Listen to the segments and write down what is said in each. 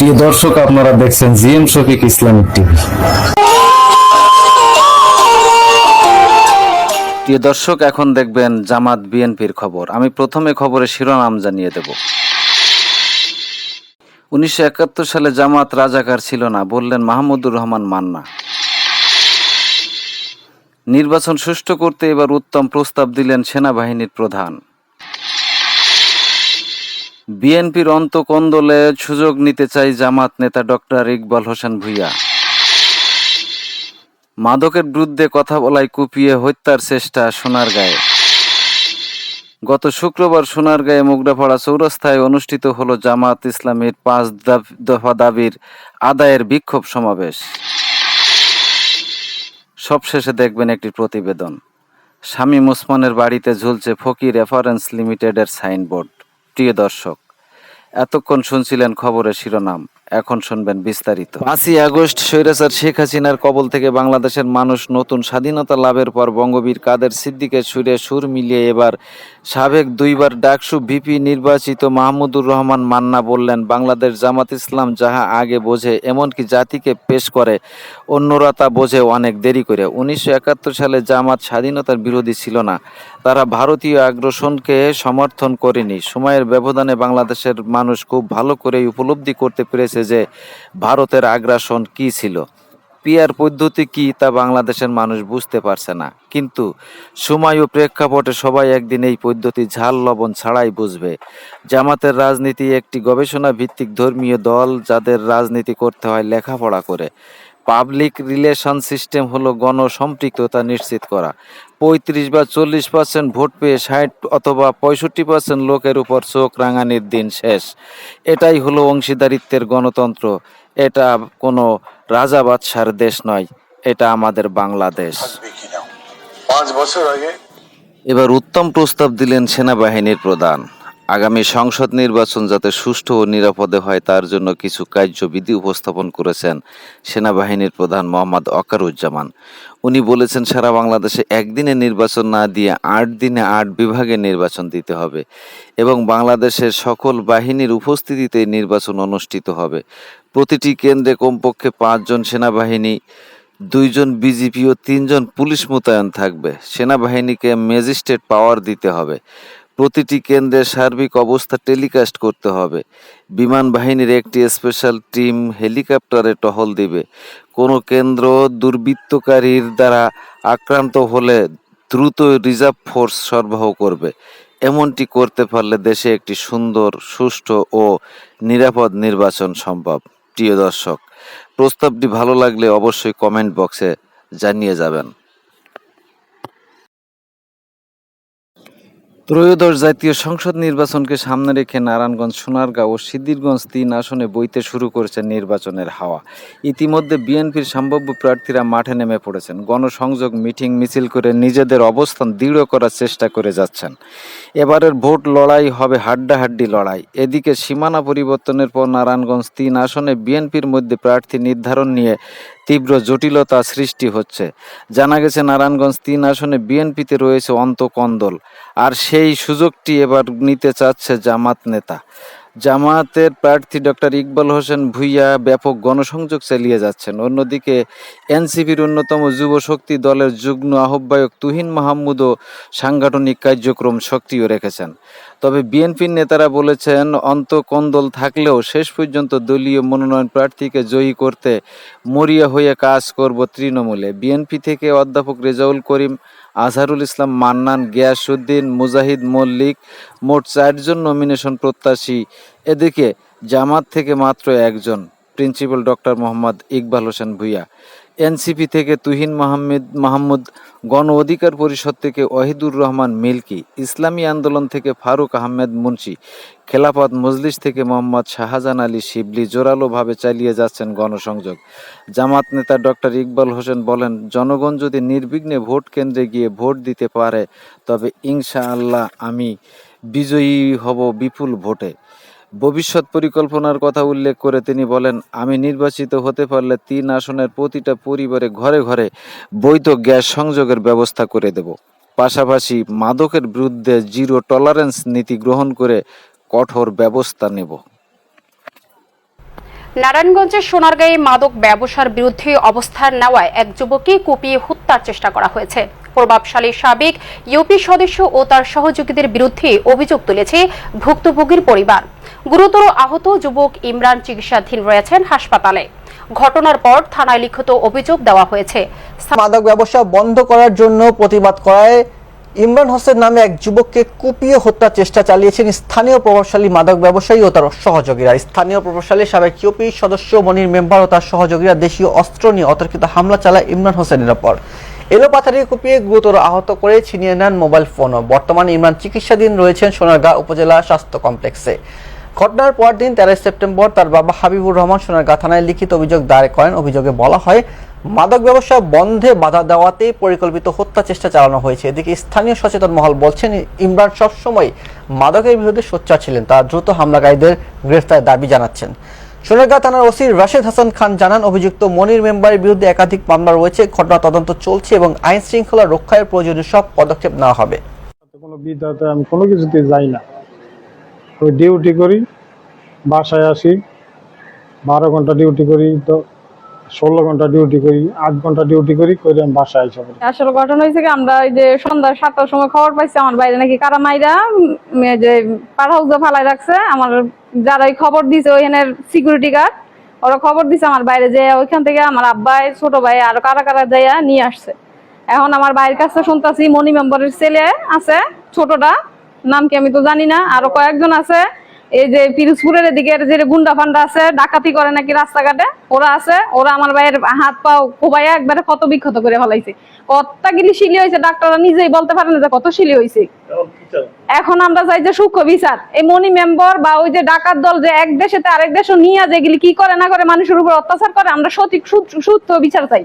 প্রিয় দর্শক, আপনারা দেখছেন জিএম শফিক ইসলামিক টিভি। প্রিয় দর্শক, এখন দেখবেন জামাত বিএনপির খবর। আমি প্রথমে খবরের শিরোনাম জানিয়ে দেব। উনিশশো একাত্তর সালে জামাত রাজাকার ছিল না, বললেন মাহমুদুর রহমান মান্না। নির্বাচন সুষ্ঠু করতে এবার উত্তম প্রস্তাব দিলেন সেনাবাহিনীর প্রধান। বিএনপির অন্তকন্দলে সুযোগ নিতে চাই জামাত নেতা ডক্টর ইকবাল হোসেন ভুইয়া। মাদকের বিরুদ্ধে কথা বলায় কুপিয়ে হত্যার চেষ্টা সোনারগাঁয়ে। গত শুক্রবার সোনারগাঁয়ে মুগডাপাড়া চৌরাস্তায় অনুষ্ঠিত হলো জামাত ইসলামের পাঁচ দফা দাবির আদায়ের বিক্ষোভ সমাবেশ। সবশেষে দেখবেন একটি প্রতিবেদন। স্বামী মুসমানের বাড়িতে ঝুলছে ফকির রেফারেন্স লিমিটেডের সাইনবোর্ড। প্রিয় দর্শক এতক্ষণ শুনছিলেন খবরের শিরোনাম, এখন শুনবেন বিস্তারিত। পাঁচই আগস্ট স্বৈরাচার শেখ হাসিনার কবল থেকে বাংলাদেশের মানুষ নতুন স্বাধীনতা লাভের পর বঙ্গবীর কাদের সিদ্দিকের সুরে সুর মিলিয়ে এবার সাবেক দুইবার ডাকসু ভিপি নির্বাচিত মাহমুদুর রহমান মান্না বললেন, বাংলাদেশ জামাত ইসলাম যাহা আগে বোঝে, এমনকি জাতিকে পেশ করে, অন্যরা তা বোঝে অনেক দেরি করে। উনিশশো একাত্তর সালে জামাত স্বাধীনতার বিরোধী ছিল না। তারা ভারতীয় আগ্রাসনকে সমর্থন করেনি। সময়ের ব্যবধানে বাংলাদেশের মানুষ খুব ভালো করে উপলব্ধি করতে পেরেছে যে, ভারতের আগ্রাসন কি ছিল। পিয়ার পদ্ধতি কি তা বাংলাদেশের মানুষ বুঝতে পারছে না। কিন্তু সময় ও প্রেক্ষাপটে সবাই একদিন এই পদ্ধতি ঝাল লবণ ছাড়াই বুঝবে। জামাতের রাজনীতি একটি গবেষণা ভিত্তিক ধর্মীয় দল যাদের রাজনীতি করতে হয় লেখাপড়া করে। পাবলিক রিলেশন সিস্টেম হলো গণসম্পৃক্ততা নিশ্চিত করা। পঁয়ত্রিশ বা চল্লিশ পার্সেন্ট ভোট পেয়ে ষাট অথবা পঁয়ষট্টি পার্সেন্ট লোকের উপর চোখ রাঙানির দিন শেষ। এটাই হলো অংশীদারিত্বের গণতন্ত্র। এটা কোনো রাজা বাদশার দেশ নয় এটা আমাদের বাংলাদেশ। পাঁচ বছর আগে এবার উত্তম প্রস্তাব দিলেন সেনাবাহিনীর প্রধান। আগামী সংসদ নির্বাচন যাতে সুষ্ঠু ও নিরাপদে হয় তার জন্য কিছু কার্যবিধি উপস্থাপন করেছেন সেনাবাহিনীর প্রধান মোহাম্মদ অকারুজ্জামান। উনি বলেছেন সারা বাংলাদেশে একদিনে নির্বাচন না দিয়ে আট দিনে আট বিভাগে নির্বাচন দিতে হবে এবং বাংলাদেশের সকল বাহিনীর উপস্থিতিতে নির্বাচন অনুষ্ঠিত হবে। প্রতিটি কেন্দ্রে কমপক্ষে পাঁচজন সেনাবাহিনী, দুইজন বিজিপি ও তিনজন পুলিশ মোতায়েন থাকবে। সেনাবাহিনীকে ম্যাজিস্ট্রেট পাওয়ার দিতে হবে। প্রতিটি কেন্দ্রের সার্বিক অবস্থা টেলিকাস্ট করতে হবে। বিমান বাহিনীর একটি স্পেশাল টিম হেলিকপ্টারে টহল দিবে। কোনো কেন্দ্র দুর্বৃত্তকারীর দ্বারা আক্রান্ত হলে দ্রুত রিজার্ভ ফোর্স সরবরাহ করবে। এমনটি করতে পারলে দেশে একটি সুন্দর, সুষ্ঠু ও নিরাপদ নির্বাচন সম্ভব। প্রিয় দর্শক প্রস্তাবটি ভালো লাগলে অবশ্যই কমেন্ট বক্সে জানিয়ে যাবেন। ত্রয়োদশ জাতীয় সংসদ নির্বাচনকে সামনে রেখে নারায়ণগঞ্জ, সোনারগাঁও ও সিদ্দিরগঞ্জ তিন আসনে বইতে শুরু করেছে নির্বাচনের হাওয়া। ইতিমধ্যে বিএনপির সম্ভাব্য প্রার্থীরা মাঠে নেমে পড়েছেন। গণসংযোগ, মিটিং, মিছিল করে নিজেদের অবস্থান দৃঢ় করার চেষ্টা করে যাচ্ছেন। এবারের ভোট লড়াই হবে হাড্ডাহাড্ডি লড়াই। এদিকে সীমানা পরিবর্তনের পর নারায়ণগঞ্জ তিন আসনে বিএনপির মধ্যে প্রার্থী নির্ধারণ নিয়ে তীব্র জটিলতা সৃষ্টি হচ্ছে। জানা গেছে, নারায়ণগঞ্জ তিন আসনে বিএনপিতে রয়েছে অন্তকন্দল আর সেই সুযোগটি এবার নিতে চাচ্ছে জামাত নেতা। জামাতের প্রার্থী ডক্টর ইকবাল হোসেন ভুইয়া ব্যাপক গণসংযোগ চালিয়ে যাচ্ছেন। অন্যদিকে, এনসিপির অন্যতম যুব শক্তি দলের যুগ্ম আহ্বায়ক তুহিন মাহমুদও সাংগঠনিক কার্যক্রম সক্রিয় রেখেছেন। তবে বিএনপির নেতারা বলেছেন, অন্তকন্দল থাকলেও শেষ পর্যন্ত দলীয় মনোনয়ন প্রার্থীকে জয়ী করতে মরিয়া হয়ে কাজ করব তৃণমূলে। বিএনপি থেকে অধ্যাপক রেজাউল করিম, আজহারুল ইসলাম, মান্নান, গিয়াসউদ্দিন, মুজাহিদ মল্লিক মোট চারজন নমিনেশন প্রত্যাশী। এদিকে জামাত থেকে মাত্র একজন, principal doctor Mohammad Iqbal Hossain Bhuiyan. NCP থেকে তুহিন মাহমুদ মাহমুদ গণ অধিকার পরিষদ থেকে ওয়াহিদুর রহমান মিল্কি, ইসলামী আন্দোলন থেকে ফারুক আহমেদ মুন্সি, খেলাফত মজলিস থেকে মোহাম্মদ শাহজাহান আলী শিবলি জোরালোভাবে চালিয়ে যাচ্ছেন গণসংযোগ। জামাত নেতা ডক্টর ইকবাল হোসেন বলেন, জনগণ যদি নির্বিঘ্নে ভোট কেন্দ্রে গিয়ে ভোট দিতে পারে, তবে ইনশাআল্লাহ আমি বিজয়ী হব বিপুল ভোটে। ভবিষ্যৎ পরিকল্পনার কথা উল্লেখ করে তিনি বলেন, আমি নির্বাচিত হতে পারলে তিন আসনের প্রতিটা পরিবারে ঘরে ঘরে বৈধ গ্যাস সংযোগের ব্যবস্থা করে দেব। পাশাপাশি মাদকের বিরুদ্ধে জিরো টলারেন্স নীতি গ্রহণ করে কঠোর ব্যবস্থা নেব। নারায়ণগঞ্জের সোনারগাঁয়ে মাদক ব্যবসার বিরুদ্ধে অবস্থান নেওয়ায় এক যুবককে কুপিয়ে হত্যার চেষ্টা করা হয়েছে। প্রভাবশালী সাবেক ইউপি সদস্য ও তার সহযোগীদের বিরুদ্ধে অভিযোগ তুলেছে ভুক্তভোগীর পরিবার। গুরুতর আহত যুবক ইমরান চিকিৎসাধীন রয়েছেন হাসপাতালে। ঘটনার পর থানায় লিখিত অভিযোগ দেওয়া হয়েছে। মাদক ব্যবসা বন্ধ করার জন্য প্রতিবাদ করায় ইমরান হোসেন নামে এক যুবককে কুপিয়ে হত্যার চেষ্টা চালিয়েছেন স্থানীয় প্রভাবশালী মাদক ব্যবসায়ী ও তার সহযোগীরা। স্থানীয় প্রভাবশালী সাবেক ইউপি সদস্য, মনির মেম্বার ও তার সহযোগীরা দেশীয় অস্ত্র নিয়ে অতর্কিত হামলা চালায় ইমরান হোসেনের ওপর। এলোপাথারি কুপিয়ে গুরুতর আহত করে ছিনিয়ে নেন মোবাইল ফোনও বর্তমানে ইমরান চিকিৎসাধীন রয়েছেন সোনারগাঁ উপজেলা স্বাস্থ্য কমপ্লেক্সে। ঘটনার পর দিন তেরোই সেপ্টেম্বর তার বাবা হাবিবুর রহমান সোনারগাঁ থানায় লিখিত অভিযোগ দায়ের করেন। অভিযোগে বলা হয়, মাদক ব্যবসা বন্ধে বাধা দেওয়াতে পরিকল্পিত হত্যা চেষ্টা চালানো হয়েছে। এদিকে স্থানীয় সচেতন মহল বলছেন, ইমরান সবসময় মাদকের বিরুদ্ধে সোচ্চার ছিলেন। তার দ্রুত হামলাকারীদের গ্রেফতারের দাবি জানাচ্ছেন। সোনারগাঁ থানার ওসি রাশেদ হাসান খান জানান, অভিযুক্ত মনির মেম্বারের বিরুদ্ধে একাধিক মামলা রয়েছে, ঘটনা তদন্ত চলছে এবং আইন শৃঙ্খলা রক্ষায় প্রয়োজনীয় সব পদক্ষেপ নেওয়া হবে। কোনো আমি কোনো কিছুতে যাই না। ডিউটি করি, বাসায় আসি, বারো ঘণ্টা ডিউটি করি, তো ষোলো ঘণ্টা ডিউটি করি, আট ঘণ্টা ডিউটি করি করে আমি বাসায় এসে পড়ি। আসলে ঘটনা হয়েছে কি, আমরা ওই যে সন্ধ্যা সাতটার সময় খবর পাইছি, আমার বাইরে নাকি কারা মাইরা এই যে পাড়া হাউসে ফালাই রাখছে, আমার যারাই খবর দিছে ওইখানের সিকিউরিটি গার্ড ওরা খবর দিছে আমার বাইরে যে ওইখান থেকে আমার আব্বাই, ছোট ভাই আর কারা কারা যাইয়া নিয়ে আসছে। এখন আমার ভাইয়ের কাছে শুনতাছি মনি মেম্বারের ছেলে আছে, ছোটটা, নাম কি আমি তো জানি না, আরও কয়েকজন আছে। এই যে পিরোজপুরের এদিকে যে গুন্ডা ফান্ডা আছে, ডাকাতি করে নাকি রাস্তাঘাটে? ওরা আছে, ওরা আমার ভাইয়ের হাত পাও কোবাইয়া একবারে ক্ষত বিক্ষত করে ফেলাইছে। কতটা গিলি শিলি হয়েছে, ডাক্তাররা নিজেই বলতে পারে না যে কত শিলি হয়েছে এখন আমরা চাই যে সূক্ষ্ম বিচার। এই মনি মেম্বার বা ওই যে ডাকাত দল যে এক দেশে আরেক দেশে নিয়ে যেগুলি কি করে না করে মানুষের উপর অত্যাচার করে, আমরা সঠিক সূত্র- বিচার চাই।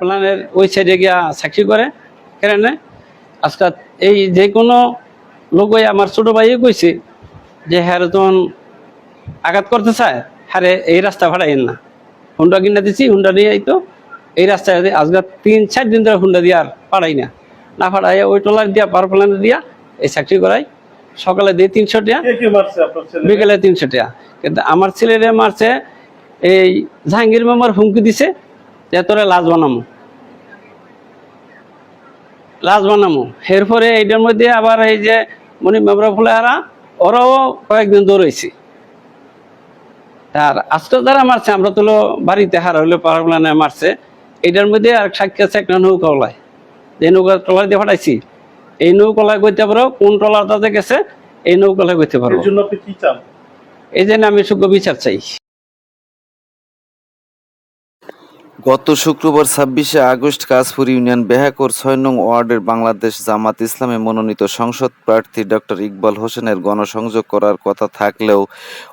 প্ল্যানের ওই সাইডে গিয়া সাক্ষী করে কেন আজকাল এই যে কোনো লোকই আমার ছোট ভাই কইছে যে হ্যাঁ যখন আঘাত করতে চায় হ্যারে এই রাস্তা ভাড়াইন না। হুন্ডা কিনা দিছি হুন্ডা নিয়ে আইতো। এই রাস্তায় আজকাল তিন চার দিন ধরে হুন্ডা দিয়ে আর পাড়াই না। না পাড়াই ওই টলার দিয়া পাওয়ার প্ল্যানে দিয়া এই চাকরি করাই। সকালে দিয়ে তিনশো টাকা বিকেলে তিনশো টাকা। কিন্তু আমার ছেলেরে মারছে এই জাহাঙ্গীর মামার হুমকি দিছে যে তোরে লাজ বানামো। লাজ বানামো। এরপরে এইটার মধ্যে আবার এই যে মনি মেমরা ফুলে হারা ওরাও কয়েকদিন দৌড়াইছে। আর আজকে যারা মারছে আমরা তো বাড়িতে হারা হইলে পাড়াগুলানে মারছে। এটার মধ্যে আর সাক্ষী আছে একটা নৌকা ওলায়। যে নৌকা ট্রলার দিয়ে ফাটাইছি এই নৌকলায় গইতে পারো কোন ট্রলার তাতে গেছে এই নৌকলায় গইতে পারো। এই জন্য আমি সুখ বিচার চাই। গত শুক্রবার ছাব্বিশে আগস্ট কাশপুর ইউনিয়ন বেহাকর ছয় নং ওয়ার্ডের বাংলাদেশ জামাত ইসলামে মনোনীত সংসদ প্রার্থী ডক্টর ইকবাল হোসেনের গণসংযোগ করার কথা থাকলেও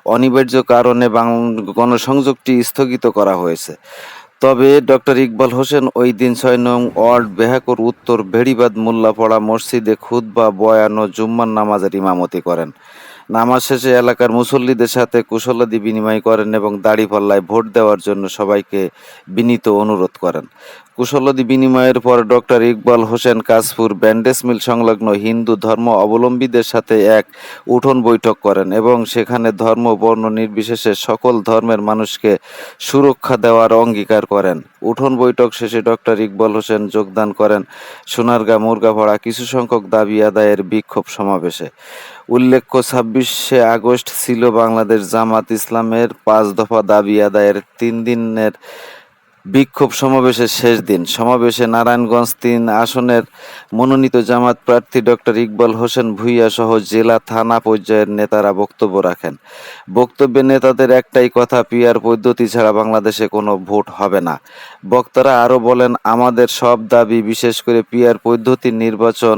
অনিবার্য কারণে বাং- গণসংযোগটি স্থগিত করা হয়েছে। তবে ডক্টর ইকবাল হোসেন ওই দিন ছয় নং ওয়ার্ড বেহাকর উত্তর ভেড়িবাদ মোল্লাপাড়া মসজিদে খুদ্ খুতবা, বয়ান ও জুম্মার নামাজের ইমামতি করেন। নামাজ শেষে এলাকার মুসল্লিদের সাথে কুশলাদি বিনিময় করেন এবং দাড়ি দাড়িপাল্লায় ভোট দেওয়ার জন্য সবাইকে বিনীত অনুরোধ করেন। কুশলাদি বিনিময়ের পর doctor Iqbal Hossain Kashpur bandage mill সংলগ্ন হিন্দু ধর্ম অবলম্বীদের সাথে এক উঠোন বৈঠক করেন এবং সেখানে ধর্ম, বর্ণ নির্বিশেষে সকল ধর্মের মানুষকে সুরক্ষা দেওয়ার অঙ্গীকার করেন। উঠোন বৈঠক শেষে ডক্টর ইকবাল হোসেন যোগদান করেন সোনারগাঁ মুরগাপাড়া কিছু সংখ্যক দাবি আদায়ের বিক্ষোভ সমাবেশে। উল্লেখ্য ছাব্বিশে আগস্ট ছিল বাংলাদেশ জামাত ইসলামের পাঁচ দফা দাবি আদায়ের তিন দিনের বিক্ষোভ সমাবেশের শেষ দিন। সমাবেশে নারায়ণগঞ্জ তিন আসনের মনোনীত জামাত প্রার্থী ডক্টর ইকবাল হোসেন ভুইয়া সহ জেলা থানা পর্যায়ের নেতারা বক্তব্য রাখেন। বক্তব্যে নেতাদের একটাই কথা পিয়ার পদ্ধতি ছাড়া বাংলাদেশে কোনো ভোট হবে না। বক্তারা আরও বলেন, আমাদের সব দাবি, বিশেষ করে পিয়ার পদ্ধতির নির্বাচন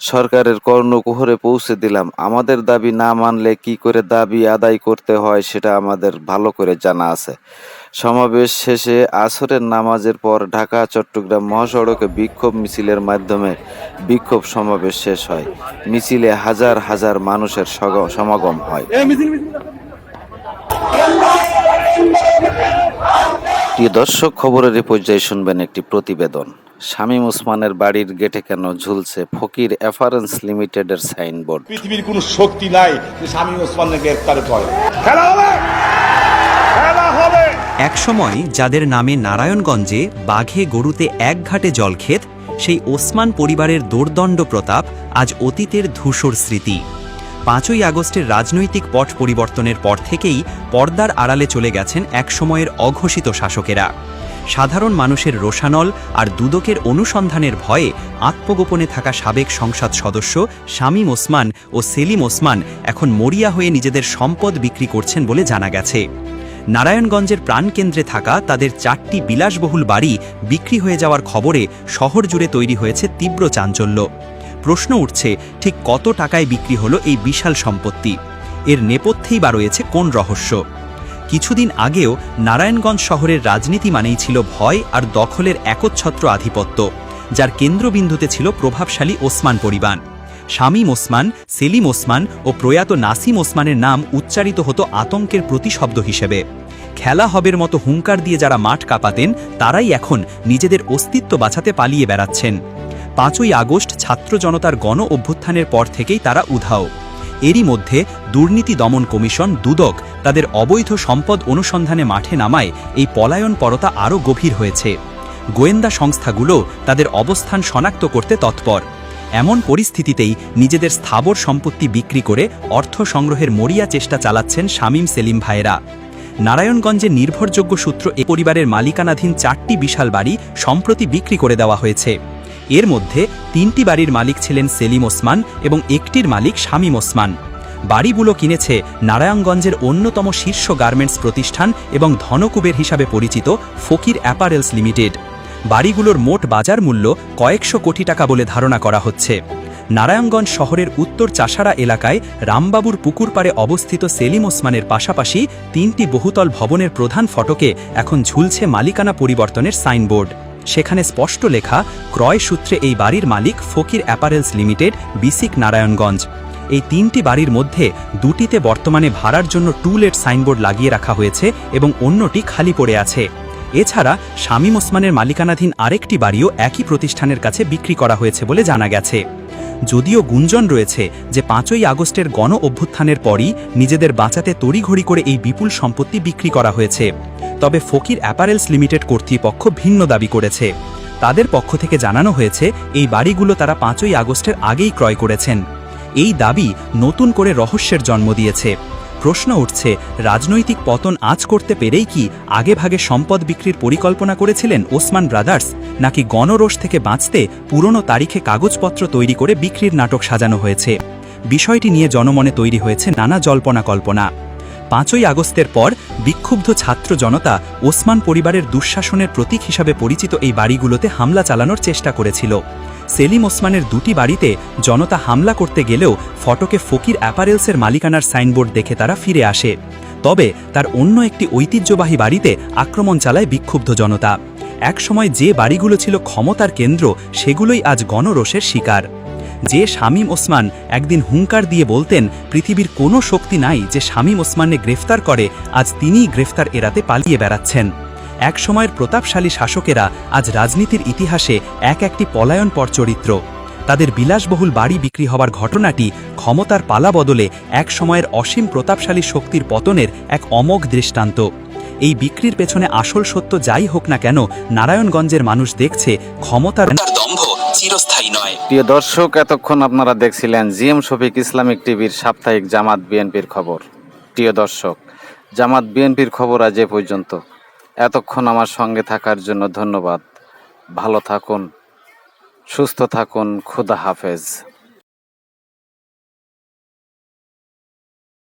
সরকারের কর্ণকুহরে পৌঁছে দিলাম। আমাদের দাবি না মানলে কি করে দাবি আদায় করতে হয় সেটা আমাদের ভালো করে জানা আছে। সমাবেশ শেষে আসরের নামাজের পর ঢাকা চট্টগ্রাম মহাসড়কে বিক্ষোভ মিছিলের মাধ্যমে বিক্ষোভ সমাবেশ শেষ হয়। মিছিলে হাজার হাজার মানুষের সমাগম হয়। প্রিয় দর্শক খবরের এই পর্যায়ে শুনবেন একটি প্রতিবেদন। শামীম ওসমানের বাড়ির গেটে কেন ঝুলছে ফকির এফারেন্স লিমিটেডের সাইনবোর্ড? পৃথিবীর কোনো শক্তি নাই যে স্বামী ওসমানকে গ্রেফতার করে। খেলা হবে! একসময় যাদের নামে নারায়ণগঞ্জে বাঘে গরুতে এক ঘাটে জলক্ষেত সেই ওসমান পরিবারের দোর্দণ্ড প্রতাপ আজ অতীতের ধূসর স্মৃতি। পাঁচই আগস্টের রাজনৈতিক পট পরিবর্তনের পর থেকেই পর্দার আড়ালে চলে গেছেন একসময়ের অঘোষিত শাসকেরা। সাধারণ মানুষের রোষানল আর দুদকের অনুসন্ধানের ভয়ে আত্মগোপনে থাকা সাবেক সংসদ সদস্য শামীম ওসমান ও সেলিম ওসমান এখন মরিয়া হয়ে নিজেদের সম্পদ বিক্রি করছেন বলে জানা গেছে। নারায়ণগঞ্জের প্রাণকেন্দ্রে থাকা তাদের চারটি বিলাসবহুল বাড়ি বিক্রি হয়ে যাওয়ার খবরে শহর জুড়ে তৈরি হয়েছে তীব্র চাঞ্চল্য। প্রশ্ন উঠছে, ঠিক কত টাকায় বিক্রি হলো এই বিশাল সম্পত্তি? এর নেপথ্যেই বা রয়েছে কোন রহস্য? কিছুদিন আগেও নারায়ণগঞ্জ শহরের রাজনীতি মানেই ছিল ভয় আর দখলের একচ্ছত্র আধিপত্য, যার কেন্দ্রবিন্দুতে ছিল প্রভাবশালী ওসমান পরিবার। শামীম ওসমান, সেলিম ওসমান ও প্রয়াত নাসিম ওসমানের নাম উচ্চারিত হতো আতঙ্কের প্রতিশব্দ হিসেবে। খেলা হবের মতো হুঙ্কার দিয়ে যারা মাঠ কাঁপাতেন, তারাই এখন নিজেদের অস্তিত্ব বাঁচাতে পালিয়ে বেড়াচ্ছেন। পাঁচই আগস্ট ছাত্র জনতার গণ অভ্যুত্থানের পর থেকেই তারা উধাও। এরই মধ্যে দুর্নীতি দমন কমিশন, দুদক, তাদের অবৈধ সম্পদ অনুসন্ধানে মাঠে নামায় এই পলায়ন পরতা আরও গভীর হয়েছে। গোয়েন্দা সংস্থাগুলো তাদের অবস্থান শনাক্ত করতে তৎপর। এমন পরিস্থিতিতেই নিজেদের স্থাবর সম্পত্তি বিক্রি করে অর্থ সংগ্রহের মরিয়া চেষ্টা চালাচ্ছেন শামীম সেলিম ভাইয়েরা। নারায়ণগঞ্জে নির্ভরযোগ্য সূত্র এ পরিবারের মালিকানাধীন চারটি বিশাল বাড়ি সম্প্রতি বিক্রি করে দেওয়া হয়েছে। এর মধ্যে তিনটি বাড়ির মালিক ছিলেন সেলিম ওসমান এবং একটির মালিক শামীম ওসমান। বাড়িগুলো কিনেছে নারায়ণগঞ্জের অন্যতম শীর্ষ গার্মেন্টস প্রতিষ্ঠান এবং ধনকুবের হিসাবে পরিচিত ফকির অ্যাপারেলস লিমিটেড। বাড়িগুলোর মোট বাজার মূল্য কয়েকশো কোটি টাকা বলে ধারণা করা হচ্ছে। নারায়ণগঞ্জ শহরের উত্তর চাষারা এলাকায় রামবাবুর পুকুর পাড়ে অবস্থিত সেলিম ওসমানের পাশাপাশি তিনটি বহুতল ভবনের প্রধান ফটকে এখন ঝুলছে মালিকানা পরিবর্তনের সাইনবোর্ড। সেখানে স্পষ্ট লেখা, ক্রয় সূত্রে এই বাড়ির মালিক ফকির অ্যাপারেলস লিমিটেড, বিসিক নারায়ণগঞ্জ। এই তিনটি বাড়ির মধ্যে দুটিতে বর্তমানে ভাড়ার জন্য টুলেট সাইনবোর্ড লাগিয়ে রাখা হয়েছে এবং অন্যটি খালি পড়ে আছে। এছাড়া শামীম ওসমানের মালিকানাধীন আরেকটি বাড়িও একই প্রতিষ্ঠানের কাছে বিক্রি করা হয়েছে বলে জানা গেছে। যদিও গুঞ্জন রয়েছে যে পাঁচই আগস্টের গণ অভ্যুত্থানের পরই নিজেদের বাঁচাতে তড়িঘড়ি করে এই বিপুল সম্পত্তি বিক্রি করা হয়েছে। তবে ফকির অ্যাপারেলস লিমিটেড কর্তৃপক্ষ ভিন্ন দাবি করেছে। তাদের পক্ষ থেকে জানানো হয়েছে, এই বাড়িগুলো তারা পাঁচই আগস্টের আগেই ক্রয় করেছেন। এই দাবি নতুন করে রহস্যের জন্ম দিয়েছে। প্রশ্ন উঠছে, রাজনৈতিক পতন আজ করতে পেরেই কি আগেভাগে সম্পদ বিক্রির পরিকল্পনা করেছিলেন ওসমান ব্রাদার্স, নাকি গণরোষ থেকে বাঁচতে পুরনো তারিখে কাগজপত্র তৈরি করে বিক্রির নাটক সাজানো হয়েছে? বিষয়টি নিয়ে জনমনে তৈরি হয়েছে নানা জল্পনা কল্পনা। পাঁচই আগস্টের পর বিক্ষুব্ধ ছাত্র জনতা ওসমান পরিবারের দুঃশাসনের প্রতীক হিসাবে পরিচিত এই বাড়িগুলোতে হামলা চালানোর চেষ্টা করেছিল। সেলিম ওসমানের দুটি বাড়িতে জনতা হামলা করতে গেলেও ফটকে ফকির অ্যাপারেলসের মালিকানার সাইনবোর্ড দেখে তারা ফিরে আসে। তবে তার অন্য একটি ঐতিহ্যবাহী বাড়িতে আক্রমণ চালায় বিক্ষুব্ধ জনতা। একসময় যে বাড়িগুলো ছিল ক্ষমতার কেন্দ্র, সেগুলোই আজ গণরোষের শিকার। যে শামীম ওসমান একদিন হুঙ্কার দিয়ে বলতেন, পৃথিবীর কোনো শক্তি নাই যে শামীম ওসমানকে গ্রেফতার করে, আজ তিনিই গ্রেফতার এড়াতে পালিয়ে বেড়াচ্ছেন। এক সময়ের প্রতাপশালী শাসকেরা আজ রাজনীতির ইতিহাসে এক একটি পলায়ন পর চরিত্র। তাদের বিলাসবহুল বাড়ি বিক্রি হওয়ার ঘটনাটি ক্ষমতার পালা বদলে এক সময়ের অসীম প্রতাপশালী শক্তির পতনের এক অমোঘ দৃষ্টান্ত। এই বিক্রির পেছনে আসল সত্য যাই হোক না কেন নারায়ণগঞ্জের মানুষ দেখছে ক্ষমতার দম্ভ চিরস্থায়ী নয়। প্রিয় দর্শক এতক্ষণ আপনারা দেখছিলেন জিএম শফিক ইসলামিক টিভির সাপ্তাহিক জামাত বিএনপির খবর। প্রিয় দর্শক জামাত বিএনপির খবর আজ এ পর্যন্ত। এতক্ষণ আমার সঙ্গে থাকার জন্য ধন্যবাদ। ভালো থাকুন সুস্থ থাকুন খুদা হাফেজ।